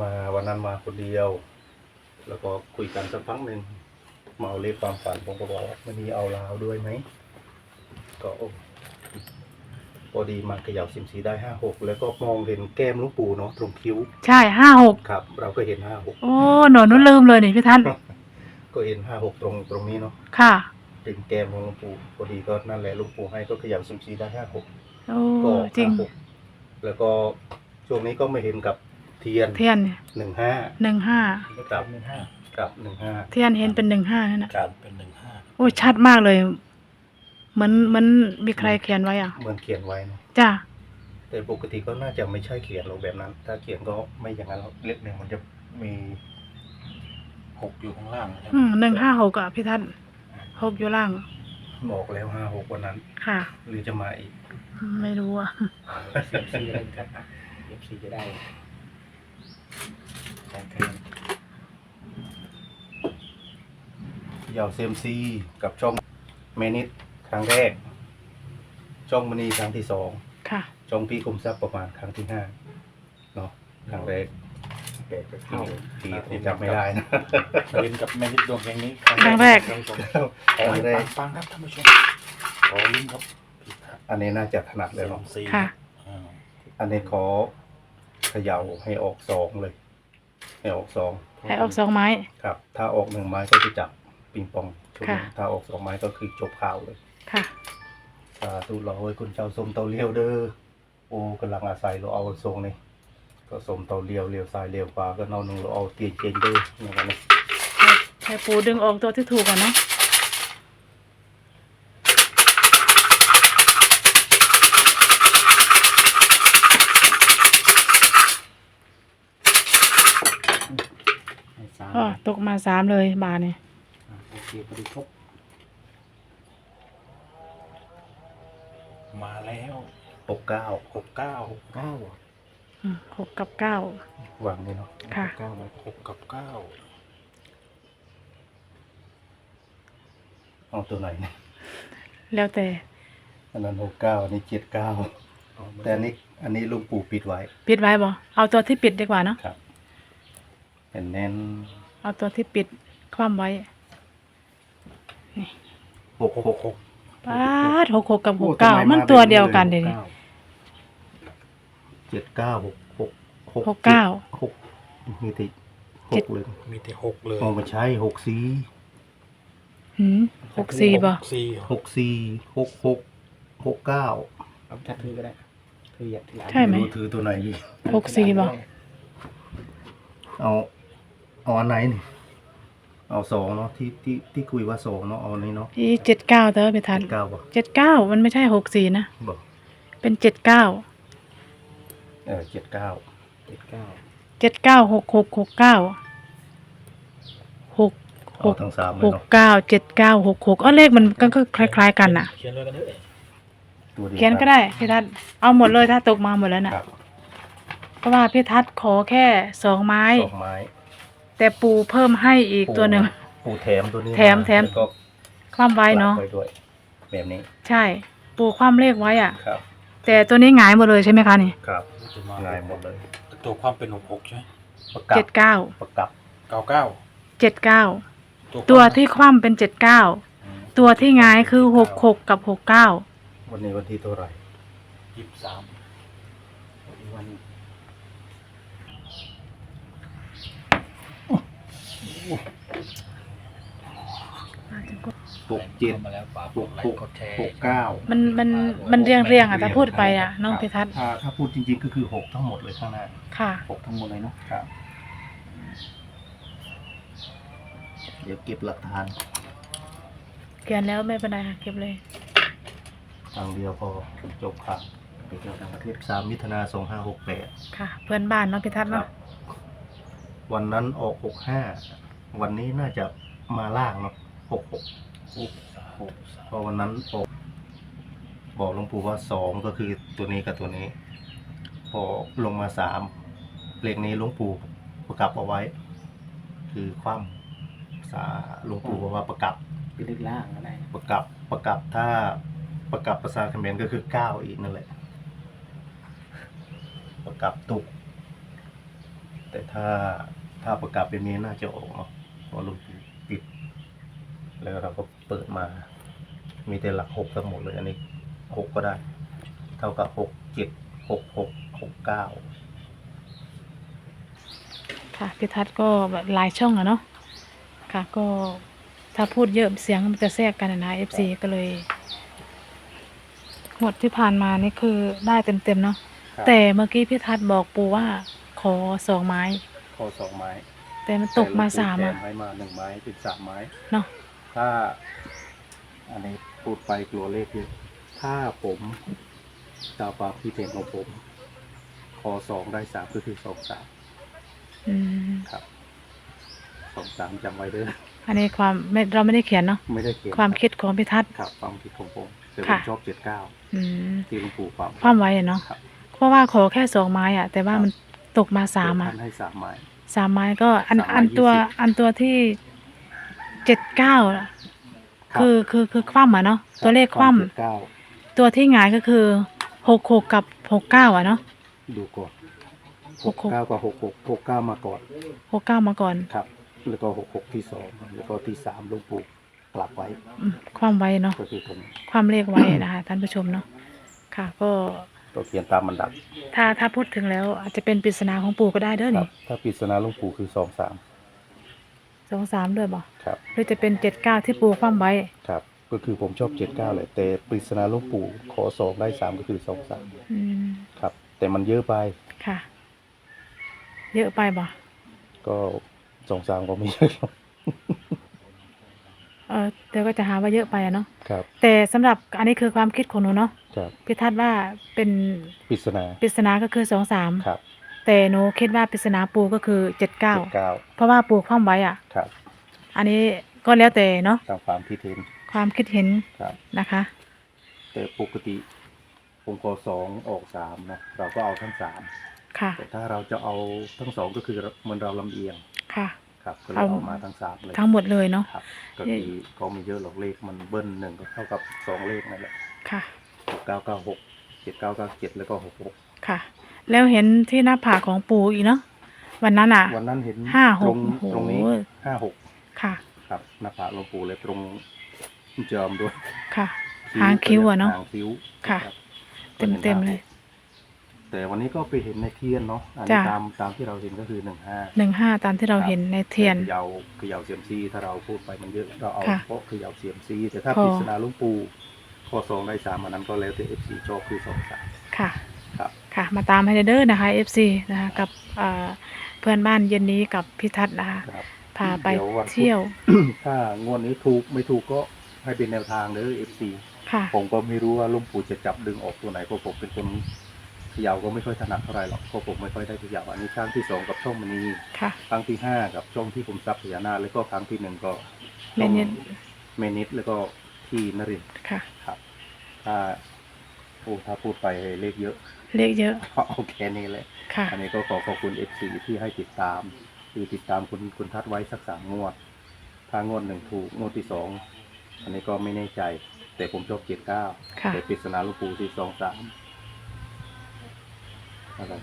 มาวันนั้นมาคนเดียว แล้วก็คุยกันสักพักหนึ่งมาเอาเลขความฝันผมก็บอกว่ามันมีเอาลาวด้วยไหมก็โอ้พอดีมาเขย่าสิมซีได้ห้าหกแล้วก็มองเห็นแก้มหลุงปู่เนาะตรงคิ้วใช่ห้าหกครับ เราก็เห็นห้าหกโอ้หนูนุ่นลืมเลยนี่พี่ทัศน์ก็เห็นห้าหกตรงตรงนี้เนาะค่ะเป็นแก้มของหลวงปู่พอดีก็นั่นแหละหลวงปู่ให้ก็เขย่าสิมซีได้ห้าหกโอ้ก็จริงห้าหกแล้วก็ช่วงนี้ก็ไม่เห็นกับ เทียนเทียนหนึ่งห้าหนึ่งห้ากับกับหนึ่งห้าเทียนเห็นเป็นหนึ่งห้านั่นน่ะครับเป็นหนึ่งห้าโอ้ชัดมากเลย เหมือนเหมือนมีใครเขียนไว้อะเหมือนเขียนไว้เนาะจ้าแต่ปกติก็น่าจะไม่ใช่เขียนหรอกแบบนั้น ถ้าเขียนก็ไม่อย่างนั้นหรอกเลขหนึ่งมันจะมีหกอยู่ข้างล่างใช่ไหมอืมหนึ่งห้าหกอะพี่ทัศน์หกอยู่ล่างบอกแล้วห้าหกวันนั้น ค่ะ หรือจะมาอีก ไม่รู้อะเสียบซีอะไร ครับเสียบซีจะได้แข่งกันยาวเซมซีกับช่องเมนิดครั้งแรก ช่องมณีครั้งที่สองค่ะ ช่องพี่คุมทรัพย์ประมาณครั้งที่ห้าเนาะครั้งแรกแปดจะเข้าที่ผมจำไม่ได้นะเล่นกับแมนิดดวงแห่งนี้ครั้งแรก ครั้งสองคขอรั้งให้แรปักงปังครับท่านผู้ชมขอลุ้นครับผิดครับอันนี้น่าจะถนัดเลยสอเนาะงสี่ค่ะ อ่าอันนี้ขอเขย่าให้ออกสองเลย ให้ออกสองให้ออกสองไม้ ครับ ถ้าออกหนึ่งไม้ก็จะจับปิงปองชุดหนึ่งค่ะ ถ้าออกสองไม้ก็คือจบข่าวเลย ค่ะ สาธุเราให้คุณเจ้าสมเตาเลี้ยวเด้อ โอ้กำลังอาศัยเราเอาทรงนี่ ก็สมเตาเลี้ยวเลี้ยวซ้ายเลี้ยวขวาก็นอนหนึ่งเราเอาเตียงเจงเด้ออย่างนั้นนะให้ปูดึงออกตัวที่ถูกก่อนเนาะ อ๋อตกมาสามเลยบาทเนี่ยอ่าโอเคพอดีครบมาแล้วหกเก้าหกเก้าหกเก้าอืมหกกับเก้าวางนี่เนาะค่ะเก้ามาหกกับเก้าเอาตัวไหนเนี่ยแล้วแต่อันนั้นหกเก้าอันนี้เจ็ดเก้าแต่อันนี้อันนี้ลุงปู่ปิดไว้ ปิดไว้บ่เอาตัวที่ปิดดีกว่าเนาะครับ เป็นแน่น เอาตัวที่ปิดคว่ำไว้หกหกหกป้าดหกหกกับหกเก้ามันตัวเดียวกันเดี๋ยวนี้เจ็ดเก้าหกหกหกเก้า หกมีติหเจ็ดกเลยมีแต่หกเลยมองมาใช้หกสี่หืมหกสี่บ่หกสี่หกสี่หกหกหกเก้าเอาจัดถือก็ได้ถืออยากถือใช่ไหมรู้ถือตัวไหนดีหกสี่บ่เอา เอาอันไหนนี่เอาสองเนาะที่ที่ที่คุยว่าสองเนาะเอาอันนี้เนาะที่เจ็ดเก้าเธอไปทันเจ็ดเก้าป่ะเจ็ดเก้ามันไม่ใช่หกสี่นะ บอกเป็นเจ็ดเก้าเออเจ็ดเก้าเจ็ดเก้าเจ็ดเก้าหกหกหกเก้าหกหเอากทั้งสามเลหยกเนาะเก้าเจ็ดเก้าหกหกอ๋อเลขมันก็คล้าย ๆ กันน่ะ เขียนเลยกันเถอะตัวเดียวเขียนก็ได้พี่ทัศน์เอาหมดเลยถ้าตกมาหมดแล้วน่ะครับเพราะว่าพี่ทัศน์ขอแค่สองไม้ สองไม้ แต่ปูเพิ่มให้อีกตัวหนึ่ง ปูแถมตัวนี้แถมแถม ล้วก็คว่ำไว้เนาะฝกไว้ด้วย แบบนี้ใช่ ปูคว่ำเลขไว้อะ ครับ แต่ตัวนี้หงายหมดเลยใช่ไหมคะนี่ครับจะมาง่ายหมดเลยตัวความเป็นหกหกใช่ไหมประกับเจ็ดเก้าประกับเก้าเก้าเจ็ดเก้าความตัวที่คว่ำเป็นเจ็ดเก้าอืมตัวที่หงายคือหกหกกับหกเก้าวันนี้วันที่เท่าไหร่ยี่สิบสามวัน หกเจ็ดมาแล้วฝากหกกดไลหกค์กดแชร์หกเก้า มันมันมันเรียงเรียงๆอะถ้าพูดไปอะน้องพิทัศน์ถ้าถ้าพูดจริง ๆ ก็คือหกทั้งหมดเลยข้างหน้าค่ะ หกทั้งหมดเลยเนาะครับ เดี๋ยวเก็บหลักฐานเขียนแล้วไม่เป็นไรค่ะเก็บเลย ทางเดียวพอจบข่าวไปเที่ยวต่างประเทศสามมิถุนาสองห้าหกแปดค่ะ เพื่อนบ้านน้องพิทัศน์ครัเนาะบ วันนั้นออกหกห้าวันนี้น่าจะมาล่างเนาะหกหกหกหกสามเพราะวันนั้นออกบอกหลวงปู่ว่าสองก็คือตัวนี้กับตัวนี้ พอลงมาสามเลขนี้หลวงปู่ประกับเอาไว้ คือความภาษาหลวงปู่บอกว่าประกับเป็นเลขล่างก็ได้นะประกับประกับถ้าประกับภาษาเขมรก็คือเก้าอีกนั่นแหละ ประกับตุก แต่ถ้าถ้าประกาศเป็นนี้น่าจะออกเนาะเพราะหลุงปู่ปิด แล้วเราก็เปิดมา มีแต่หลักหกทั้งหมดเลย อันนี้หกก็ได้ เท่ากับหกเจ็ดหกหกหกเก้าค่ะพิทัศน์ก็แบบหลายช่องอะเนาะค่ะ ก็ถ้าพูดเยอะเสียงมันจะแทรกกันอะนะ FC ก็เลยหมดที่ผ่านมานี่คือได้เต็มๆเนาะแต่เมื่อกี้พิทัศน์บอกปูว่าขอสองไม้ข้อสองไม้ แต่มันตกมาสามแต่อะหลวงปู่แถให้มาหนึ่งไม้เป็นสามไม้เนาะ ถ้า อันนี้พูดไปกลัวเลขเยอะถ้าผมตามความคิดเห็นของผม คอสองได้สามก็คือสองสามอืมครับสองสามจำไว้เด้ออันนี้ความไม่เราไม่ได้เขียนเนาะไม่ได้เขียนความคิดของพิทัศน์ ครับความคิดของผมแต่ผมค่ะ ชอบเจ็ดเก้าอืมที่หลวงปู่ความ ความไว้อะเนาะครับ เพราะว่าขอแค่สองไม้อะแต่ว่ามันตกมาสามอะท่านให้สามไม้ สามไม้ก็อันสามไม้อันตัวยี่สิบ อันตัวที่ เจ็ดเก้ารับ คือคือคือคว่ำอะเนาะตัวเลขคว่เจ็ดเก้าำตัวที่หงายก็คือหกหกกับหกเก้าอะเนาะ ดูก่อนหหกกหก เก้ากับหกหกหกเก้ามาก่อนหกเก้ามาก่อนครับ แล้วก็หกหกที่สองแล้วก็ที่สามหลวงปู่กลับไว้อืมความไวเนาะก็คือตรงนี้ความเลขไวนะคะท่านผู้ชมเนาะค่ะ ก็ก็เขียนตามมันดับถ้าถ้าพูดถึงแล้วอาจจะเป็นปริศนาของปู่ก็ได้เด้อครันี่บ ถ้าปริศนาหลวงปู่คือสองสาม สองสามด้วยบ่ครับ หรือจะเป็นเจ็ดเก้าที่ปู่คว่ำไว้ ครับ ก็คือผมชอบเจ็ดเก้าเลย แต่ปริศนาหลวงปู่ขอสองได้สามก็คือสองสามอืม ครับ แต่มันเยอะไป ค่ะ เยอะไปบ่ก็สองสามก็ไม่เยอะหรอกเออเดี๋ยวก็จะหาว่าเยอะไปอะเนาะ ครับ แต่สำหรับอันนี้คือความคิดของหนูเนาะครับพิทัศน์ว่าเป็นปริศนาปริศนาก็คือสองสาม ครับ แต่หนูคิดว่าปริศนาปูก็คือเจ็ดเก้าเจ็ดเก้าเพราะว่าปูคว่ำไว้อะ ครับอันนี้ก็แล้วแต่เนาะตามความคิดเห็นความคิดเห็นครับ นะคะ แต่ปกติผมขอสองออกสามนะเราก็เอาทั้งสามค่ะ แต่ถ้าเราจะเอาทั้งสองก็คือเหมือนเราลำเอียงค่ะ ครับก็เลยเอาเอา มาทั้งสามเลยทั้งหมดเลยเนาะ ครับก็คือก็ไม่เยอะหรอกเลขมันเบิ้ลหนึ่งก็เท่ากับสองเลขนั่นแหละค่ะหกเก้าเก้าหกเจ็ดเก้าเก้าเจ็ดแล้วก็หกหกค่ะ แล้วเห็นที่หน้าผากของปูอีกเนาะวันนั้นอะ วันนั้นเห็นห้าหตรกงโอ้โหตรงนี้ห้าหกค่ะ ครับหน้าผากหลวงปู่เลยตรงจอมด้วยค่ะ หางคิ้วอะเนาะ หางคิ้วค่ะ รับเต็มเต็มๆเลย แต่วันนี้ก็ไปเห็นในเทียนเนาะอันนี้จ้ะ ตามตามที่เราเห็นก็คือหนึ่งห้า หนึ่งห้าตามที่เราเห็นในเทียนเขยาเขยาเสียมซีถ้าเราพูดไปมันเยอะเราเอาค่ะเพราะเขยาเสียมซีแต่ถ้าพอ ปริศนาหลุงปูข้อสองได้สามอันนั้นก็แล้วแต่เอฟซีชอบคือสองสามค่ะ ครับค่ะ มาตามให้เด้อนะคะ FC นะคะกับอ่าเพื่อนบ้านเย็นนี้กับพิทัศน์นะคะครับพาไปเดี๋ยววันพุธ เที่ยว ถ้างวดนี้ถูกไม่ถูกก็ให้เป็นแนวทางเด้อเอฟซีค่ะ ผมก็ไม่รู้ว่าหลุงปู่จะจับดึงออกตัวไหนเพราะผมเป็นคนเขยาก็ไม่ค่อยถนัดเท่าไหร่หรอกเพราะผมไม่ค่อยได้เขยาอันนี้ครั้งที่สองกับช่องมณีค่ะ ครั้งที่ห้ากับช่องที่ผมซับพญานาคแล้วก็ครั้งที่หนึ่งก็เมนิด เมนิดแล้วก็ที่นรินทร์ค่ะ ครับถ้า โอ้ถ้าพูดไปเลขเยอะเลขเยอะก็เอาแค่นี้แหละค่ะ อันนี้ก็ขอขอบคุณ FC ที่ให้ติดตาม คือติดตามคุณคุณทัดไว้สักสามงวด ถ้างวดหนึ่งถูกงวดที่สองอันนี้ก็ไม่แน่ใจ แต่ผมชอบเจ็ดเก้าค่ะ แต่ปริศนาลูกปูที่สองสามอะไร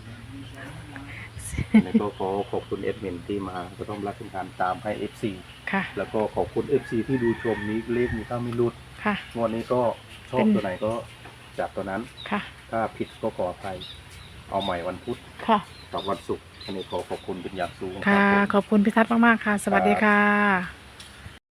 อันนี้ก็ขอขอบคุณเอดมินที่มาก็ต้องรับเป็นการตามให้ FC ค่ะแล้วก็ขอบคุณ FC ที่ดูชมนี้เลขมีถ้าไม่รุด ค่ะ งวดนี้ก็ชอบเป็นตัวไหนก็ จับตัวนั้น ค่ะ ถ้าผิดก็ขออภัย เอาใหม่วันพุธค่ะ กับวันศุกร์อันนี้ขอขอบคุณเป็นอย่างสูงคค่ะ รับผม ขอบคุณพิทัศน์มาก ๆ ค่ะ สวัสดีค่ะ